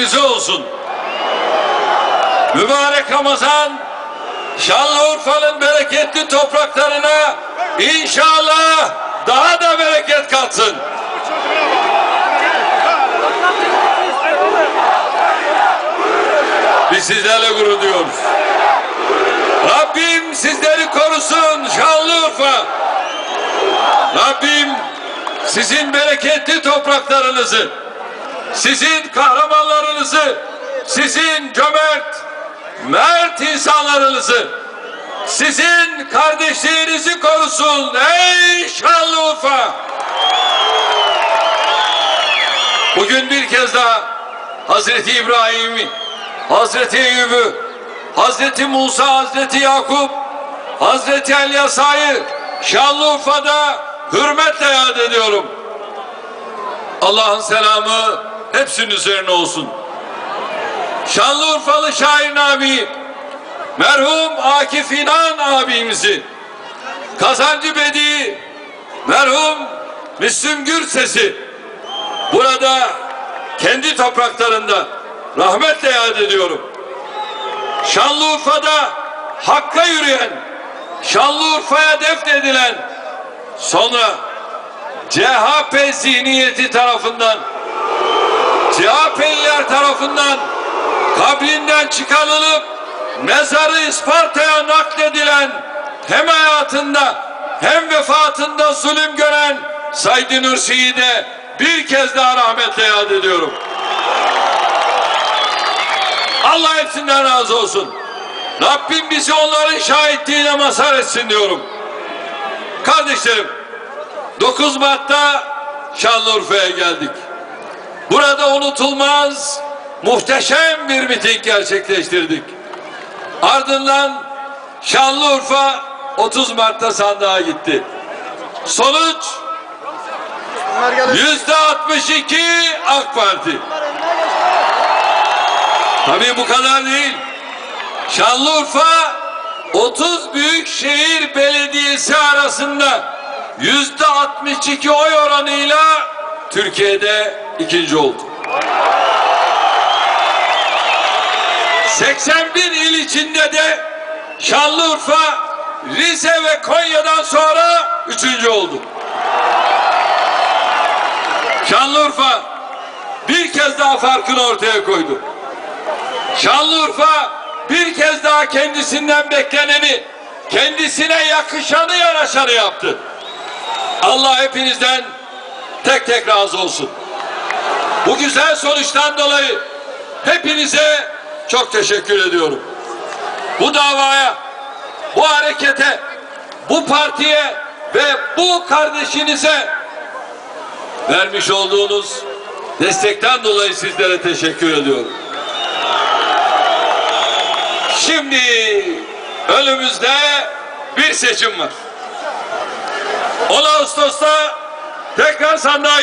üzerinize olsun. Mübarek Ramazan Şanlıurfa'nın bereketli topraklarına inşallah daha da bereket katsın. Biz sizlerle gurur duyuyoruz. Rabbim sizleri korusun Şanlıurfa. Rabbim sizin bereketli topraklarınızı, sizin kahramanlarınızı, sizin cömert, mert insanlarınızı, sizin kardeşliğinizi korusun ey Şanlıurfa. Bugün bir kez daha Hazreti İbrahim'i, Hazreti Eyyub'u, Hazreti Musa, Hazreti Yakup, Hazreti Elyasa'yı Şanlıurfa'da hürmetle yad ediyorum. Allah'ın selamı hepsinin üzerine olsun. Şanlıurfalı şair abi, merhum Akif İnan abimizi, Kazancı Bedi, merhum Müslüm Gürses'i burada kendi topraklarında rahmetle yad ediyorum. Şanlıurfa'da hakka yürüyen, Şanlıurfa'ya defnedilen, sonra CHP zihniyeti tarafından, CHP'liler tarafından kabrinden çıkarılıp mezarı Isparta'ya nakledilen hem hayatında hem vefatında zulüm gören Said Nursi'yi de bir kez daha rahmetle yad ediyorum. Allah hepsinden razı olsun. Rabbim bizi onların şahitliğine mazhar etsin diyorum. Kardeşlerim 9 Mart'ta Şanlıurfa'ya geldik. Burada unutulmaz muhteşem bir miting gerçekleştirdik. Ardından Şanlıurfa 30 Mart'ta sandığa gitti. Sonuç yüzde 62 AK Parti. Tabii bu kadar değil. Şanlıurfa 30 büyük şehir belediyesi arasında yüzde 62 oy oranıyla Türkiye'de ikinci oldu. 81 il içinde de Şanlıurfa, Rize ve Konya'dan sonra üçüncü oldu. Şanlıurfa bir kez daha farkını ortaya koydu. Şanlıurfa bir kez daha kendisinden bekleneni, kendisine yakışanı yaraşanı yaptı. Allah hepinizden tek tek razı olsun. Bu güzel sonuçtan dolayı hepinize çok teşekkür ediyorum. Bu davaya, bu harekete, bu partiye ve bu kardeşinize vermiş olduğunuz destekten dolayı sizlere teşekkür ediyorum. Şimdi önümüzde bir seçim var. 10 Ağustos'ta tekrar sandığa